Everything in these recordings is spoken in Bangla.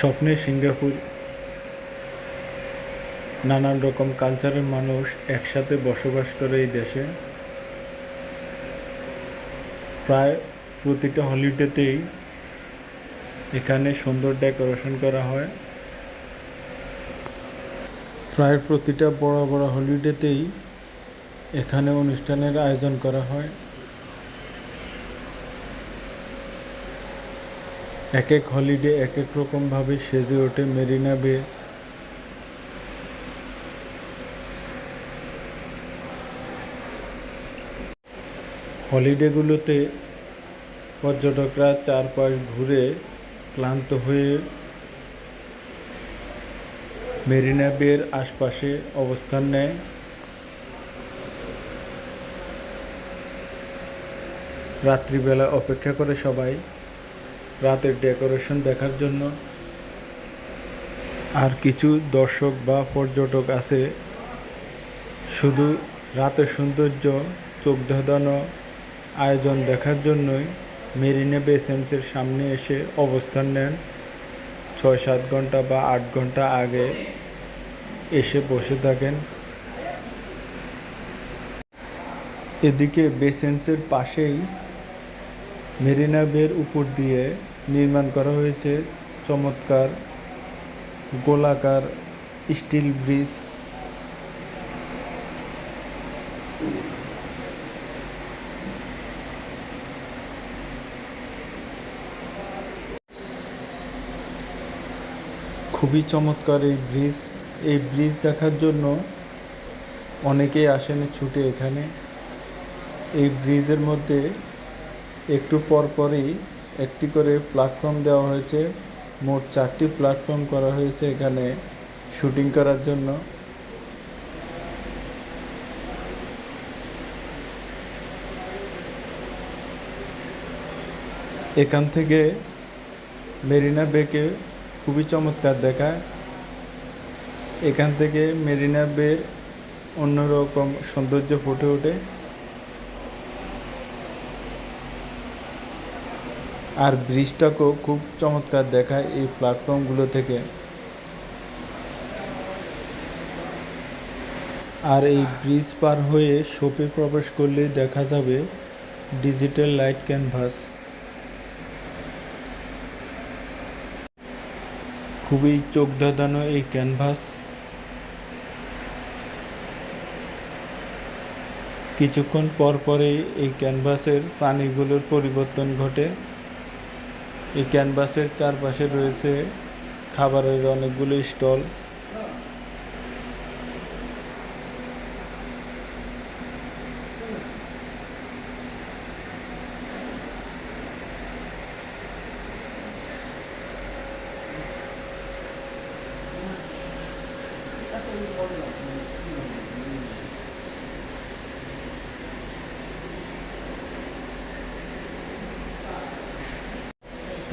স্বপ্নের সিঙ্গাপুর। নানান রকম কালচারের মানুষ একসাথে বসবাস করে এই দেশে। প্রায় প্রতিটা হলিডেতেই এখানে সুন্দর ডেকোরেশন করা হয়। প্রায় প্রতিটা বড় বড় হলিডেতেই এখানে অনুষ্ঠানের আয়োজন করা হয়। এক এক হলিডে এক এক রকমভাবে সেজে ওঠে মেরিনা বে। হলিডেগুলোতে পর্যটকরা চারপাশ ঘুরে ক্লান্ত হয়ে মেরিনা বের আশপাশে অবস্থান নেয়। রাত্রিবেলা অপেক্ষা করে সবাই। রাতের ডেকোরেশন দেখার জন্য। আর কিছু দর্শক বা পর্যটক আছে। শুধু রাতের সৌন্দর্য, চোখ ধাঁধানো আয়োজন দেখার জন্যই মেরিনে বেসেন্সের সামনে এসে অবস্থান নেন। ছয় সাত ঘণ্টা বা আট ঘণ্টা আগে এসে বসে থাকেন। এদিকে বেসেন্সের পাশেই মেরিনা বের উপর দিয়ে নির্মাণ করা হয়েছে চমৎকার গোলাকার স্টিল ব্রিজ। খুবই চমৎকার এই ব্রিজ। এই ব্রিজ দেখার জন্য অনেকেই আসেন ছুটে এখানে। এই ব্রিজের মধ্যে একটু পর পরই একটি করে প্ল্যাটফর্ম দেওয়া হয়েছে। মোট চারটি প্ল্যাটফর্ম করা হয়েছে এখানে শুটিং করার জন্য। এখান থেকে মেরিনা বেকে খুবই চমৎকার দেখায়। এখান থেকে মেরিনা বের অন্যরকম সৌন্দর্য ফুটে ওঠে। আর ব্রিজটাকেও খুব চমৎকার দেখায় এই প্ল্যাটফর্মগুলো থেকে। আর এই ব্রিজ পার হয়ে শোপে প্রবেশ করলে দেখা যাবে ডিজিটাল লাইট ক্যানভাস। খুবই চোখ ধাঁধানো এই ক্যানভাস। কিছুক্ষণ পর পরেই এই ক্যানভাসের প্রাণীগুলোর পরিবর্তন ঘটে। এই ক্যানভাসের চারপাশে রয়েছে খাবারের অনেকগুলো স্টল।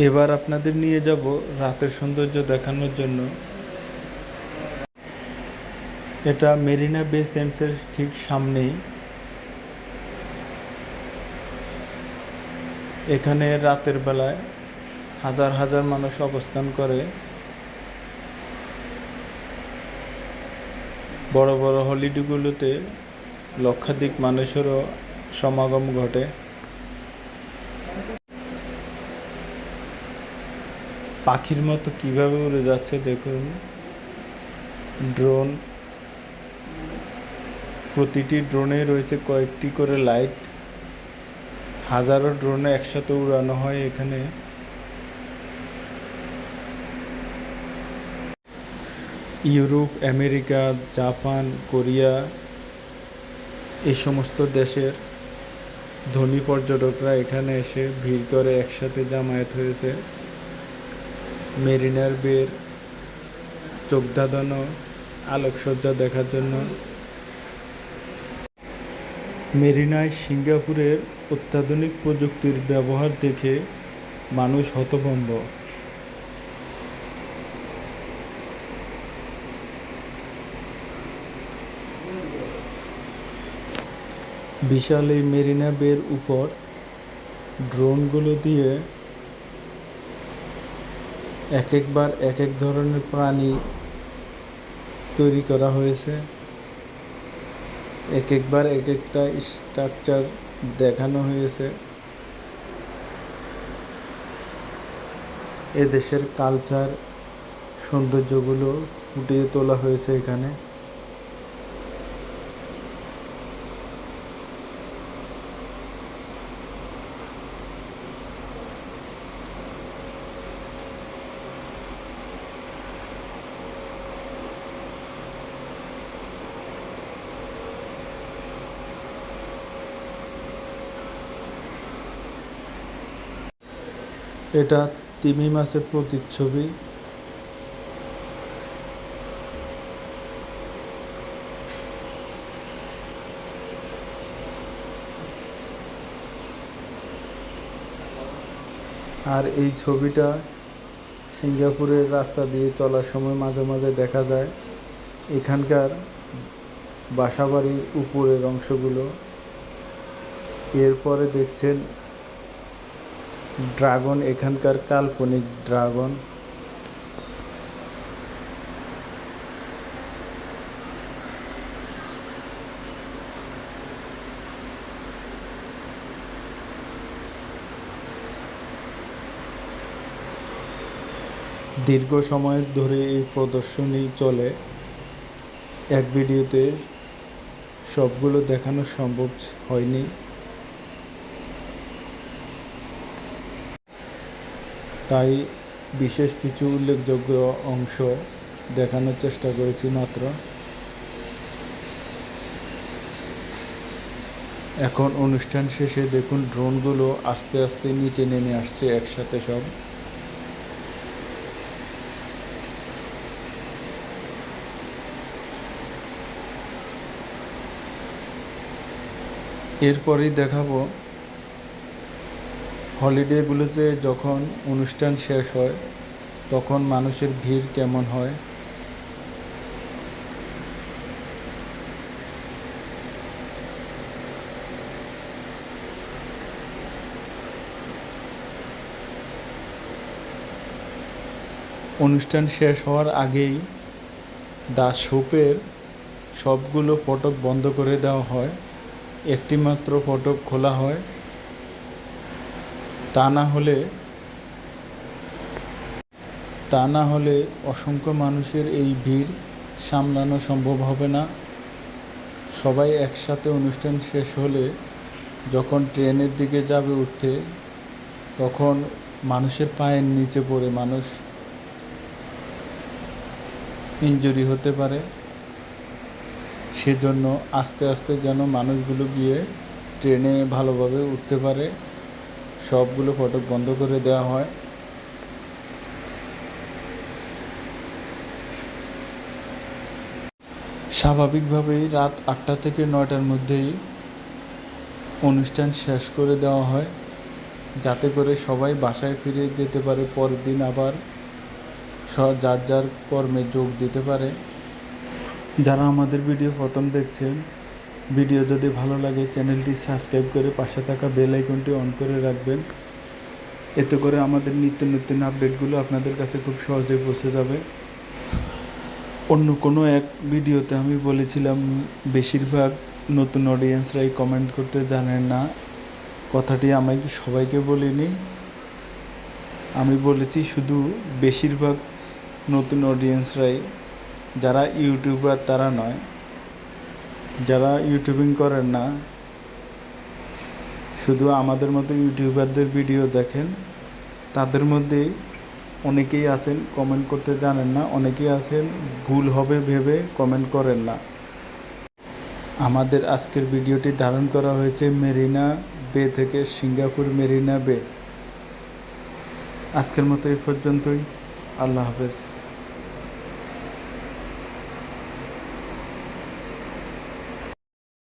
এবার আপনাদের নিয়ে যাব রাতের সৌন্দর্য দেখানোর জন্য। এটা মেরিনা বে সেন্সের ঠিক সামনেই। এখানে রাতের বেলায় হাজার হাজার মানুষ অবস্থান করে। বড় বড় হলিডেগুলোতে লক্ষাধিক মানুষেরও সমাগম ঘটে। পাখির মতো কীভাবে উড়ে যাচ্ছে দেখুন। ড্রোন প্রতিটি ড্রোনে রয়েছে কয়েকটি করে লাইট হাজারো ড্রোনে একসাথে উড়ানো হয় এখানে। ইউরোপ, আমেরিকা, জাপান, কোরিয়া এই সমস্ত দেশের ধনী পর্যটকরা এখানে এসে ভিড় করে একসাথে জামায়াত হয়েছে। মেরিনার বের চোখ ধাঁধানো আলোকসজ্জা দেখার জন্য। মেরিনায় সিঙ্গাপুরের অত্যাধুনিক প্রযুক্তির ব্যবহার দেখে মানুষ হতভম্ব। বিশাল এই মেরিনা বের উপর ড্রোনগুলো দিয়ে এক একবার এক এক ধরনের প্রাণী তৈরি করা হয়েছে। এক একবার এক একটা স্ট্রাকচার দেখানো হয়েছে। এদেশের কালচার সৌন্দর্যগুলো ফুটিয়ে তোলা হয়েছে এখানে। এটা তিমি মাছের প্রতিচ্ছবি। আর এই ছবিটা সিঙ্গাপুরের রাস্তা দিয়ে চলার সময় মাঝে মাঝে দেখা যায়। এখানকার বাসাবাড়ির উপরের অংশগুলো। এরপরে দেখছেন ড্রাগন, এখানকার কাল্পনিক ড্রাগন। দীর্ঘ সময় ধরে এই প্রদর্শনী চলে। এক ভিডিওতে সবগুলো দেখানো সম্ভব হয়নি। তাই বিশেষ কিছু উল্লেখযোগ্য অংশ দেখানোর চেষ্টা করেছি মাত্র। এখন অনুষ্ঠান শেষে দেখুন, ড্রোনগুলো আস্তে আস্তে নিচে নেমে আসছে একসাথে সব। এরপরেই দেখাবো হলিডেগুলোতে যখন অনুষ্ঠান শেষ হয়, তখন মানুষের ভিড় কেমন হয়? অনুষ্ঠান শেষ হওয়ার আগেই দা শোপের সবগুলো ফটক বন্ধ করে দেওয়া হয়। একটি মাত্র ফটক খোলা হয়। তা না হলে, তা না হলে অসংখ্য মানুষের এই ভিড় সামলানো সম্ভব হবে না। সবাই একসাথে অনুষ্ঠান শেষ হলে যখন ট্রেনের দিকে যাবে উঠতে, তখন মানুষের পায়ের নিচে পড়ে মানুষ ইনজুরি হতে পারে। সেজন্য আস্তে আস্তে যেন মানুষগুলো গিয়ে ট্রেনে ভালোভাবে উঠতে পারে। সবগুলো ফটক বন্ধ করে দেওয়া হয়। স্বাভাবিকভাবেই রাত আটটা থেকে নয়টার মধ্যেই অনুষ্ঠান শেষ করে দেওয়া হয়, যাতে করে সবাই বাসায় ফিরে যেতে পারে, পরের দিন আবার যার যার কর্মে যোগ দিতে পারে। যারা আমাদের ভিডিও প্রথম দেখছেন ভিডিও যদি ভালো লাগে, চ্যানেলটি সাবস্ক্রাইব করে পাশে থাকা বেল আইকনটি অন করে রাখবেন। এতে করে আমাদের নিত্য নতুন আপডেটগুলো আপনাদের কাছে খুব সহজে পৌঁছে যাবে। অন্য কোনো এক ভিডিওতে আমি বলেছিলাম, বেশিরভাগ নতুন অডিয়েন্সরাই কমেন্ট করতে জানেন না। কথাটি আমি সবাইকে বলিনি। আমি বলেছি শুধু বেশিরভাগ নতুন অডিয়েন্সরাই যারা ইউটিউবার তারা নয়। যারা ইউটিউবিং করেন না, শুধু আমাদের মতো ইউটিউবারদের ভিডিও দেখেন, তাদের মধ্যে অনেকেই আছেন কমেন্ট করতে জানেন না, অনেকেই আছেন, ভুল হবে ভেবে কমেন্ট করেন না। আমাদের আজকের ভিডিওটি ধারণ করা হয়েছে মেরিনা বে থেকে সিঙ্গাপুর মেরিনা বে। আজকের মতো এই পর্যন্তই। আল্লাহ হাফেজ।